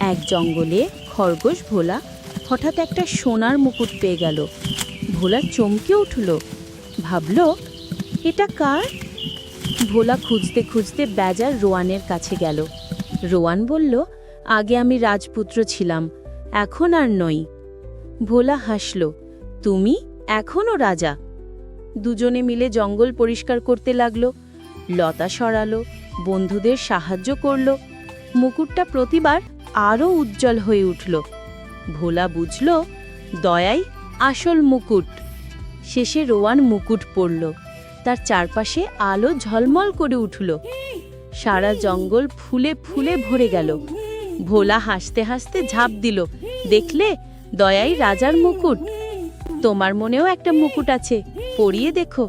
এক জঙ্গলে খরগোশ ভোলা হঠাৎ একটা সোনার মুকুট পেয়ে গেল। ভোলা চমকে উঠল। ভাবল, এটা কার? ভোলা খুঁজতে খুঁজতে বেজার রোয়ানের কাছে গেল। রোয়ান বলল, আগে আমি রাজপুত্র ছিলাম, এখন আর নই। ভোলা হাসল, তুমি এখনও রাজা? দুজনে মিলে জঙ্গল পরিষ্কার করতে লাগল। লতা সরালো, বন্ধুদের সাহায্য করল। মুকুটটা প্রতিবার আরও উজ্জ্বল হয়ে উঠল। ভোলা বুঝল, দয়াই আসল মুকুট। শেষে রোয়ান মুকুট পড়ল তার চারপাশে আলো ঝলমল করে উঠল। সারা জঙ্গল ফুলে ফুলে ভরে গেল। ভোলা হাসতে হাসতে ঝাঁপ দিল, দেখলে? দয়াই রাজার মুকুট। তোমার মনেও একটা মুকুট আছে, পরিয়ে দেখো।